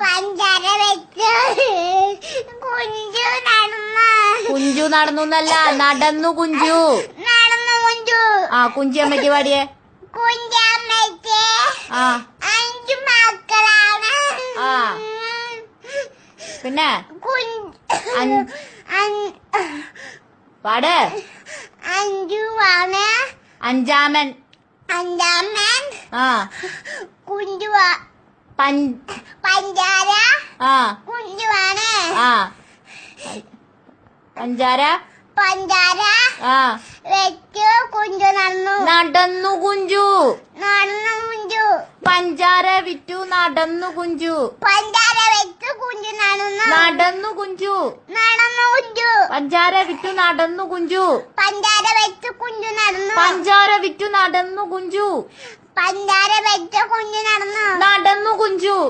പഞ്ചാര വെച്ച് കുഞ്ചു നടന്നു. കുഞ്ചു നടന്നു എന്നല്ല നടന്നു കുഞ്ചു. നടന്നു കുഞ്ചു. ആ കുഞ്ചി അമ്മയ്ക്ക് പാടിയേ. കുഞ്ചമ്മയ്ക്ക് ആ. അഞ്ചു മക്കളാണ്. ആ. പിന്നെ? പാട്. അഞ്ചുവാണ് അഞ്ചാമൻ. അഞ്ചാമൻ. ആ. കുഞ്ചു പൻ പഞ്ചാര ആ. ആ. പഞ്ചാര? പഞ്ചാര ആ. വെച്ച് കുഞ്ചു നടന്നു. നടന്നു കുഞ്ചു. നടന്നു കുഞ്ചു. പഞ്ചാര വിറ്റു നടന്നു കുഞ്ചു. പഞ്ചാര വെച്ചു കുഞ്ചു നടന്നു. നടന്നു കുഞ്ചു. നടന്നു കുഞ്ചു. പഞ്ചാര വിറ്റു നടന്നു കുഞ്ചു. പഞ്ചാര വെച്ചു കുഞ്ചു നടന്നു. പഞ്ചാര വിറ്റു നടന്നു കുഞ്ചു. പഞ്ചാര വെച്ചു കുഞ്ചു നടന്നു.